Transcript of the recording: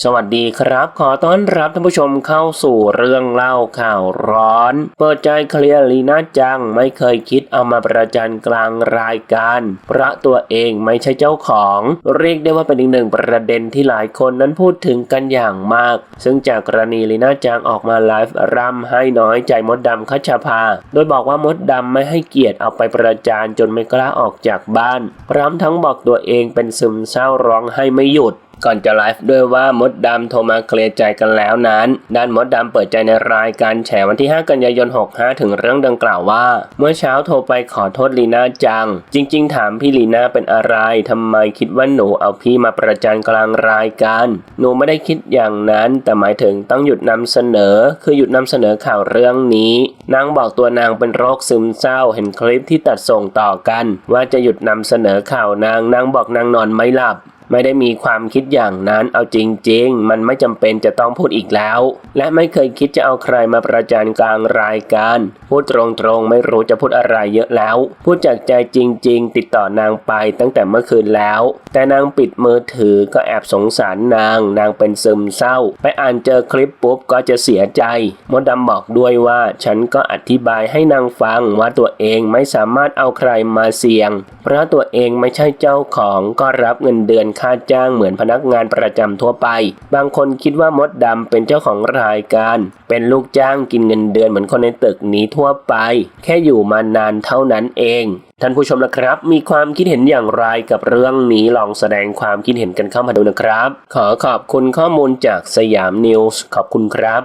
สวัสดีครับ ขอต้อนรับท่านผู้ชมเข้าสู่เรื่องเล่าข่าวร้อน เปิดใจเคลียร์ลีน่าจังไม่เคยคิดเอามาประจันกลางรายการเพราะตัวเองไม่ใช่เจ้าของ เรียกได้ว่าเป็นอีกหนึ่งประเด็นที่หลายคนนั้นพูดถึงกันอย่างมาก ซึ่งจากกรณีลีน่าจังออกมาไลฟ์ร่ำให้น้อยใจมดดำคัชภา โดยบอกว่ามดดำไม่ให้เกียรติเอาไปประจานจนไม่กล้าออกจากบ้าน พร้อมทั้งบอกตัวเองเป็นซึมเศร้าร้องให้ไม่หยุด ก่อนจะไลฟ์ด้วยว่ามดดำโทรมาเคลียร์ใจกันแล้วนั้น ด้านมดดำเปิดใจในรายการแฉวันที่ 5 กันยายน 65 ถึงเรื่องดังกล่าวว่า เมื่อเช้าโทรไปขอโทษลีน่าจัง จริง ๆ ถามพี่ลีน่าเป็นอะไรทำไมคิดว่าหนูเอาพี่มาประจานกลางรายการ หนูไม่ได้คิดอย่างนั้น แต่หมายถึงต้องหยุดนำเสนอ คือหยุดนำเสนอข่าวเรื่องนี้ นางบอกตัวนางเป็นโรคซึมเศร้า เห็นคลิปที่ตัดส่งต่อกัน ว่าจะหยุดนำเสนอข่าวนางนางบอกนางนอนไม่หลับ ไม่ได้มีความคิดอย่างนั้นเอาจริง ๆ มันไม่จำเป็นจะต้องพูดอีกแล้ว และไม่เคยคิดจะเอาใครมาประจานกลางรายการ พูดตรงๆ ไม่รู้จะพูดอะไรเยอะแล้ว พูดจากใจจริง ๆ ติดต่อนางไปตั้งแต่เมื่อคืนแล้ว แต่นางปิดมือถือก็แอบสงสารนาง นางเป็นซึมเศร้า ไปอ่านเจอคลิปปุ๊บก็จะเสียใจมดดำบอกด้วยว่าฉันก็อธิบายให้นางฟังว่าตัวเองไม่สามารถเอาใครมาเสี่ยง เพราะตัวเองไม่ใช่เจ้าของก็รับเงินเดือนค่าจ้างเหมือนพนักงานประจำทั่วไป บางคนคิดว่ามดดำเป็นเจ้าของรายการ เป็นลูกจ้างกินเงินเดือนเหมือนคนในตึกนี้ทั่วไป แค่อยู่มานานเท่านั้นเองท่านผู้ชมนะครับ มีความคิดเห็นอย่างไรกับเรื่องนี้ลองแสดงความคิดเห็นกันเข้ามาดูนะครับ ขอขอบคุณข้อมูลจากสยามนิวส์ขอบคุณครับ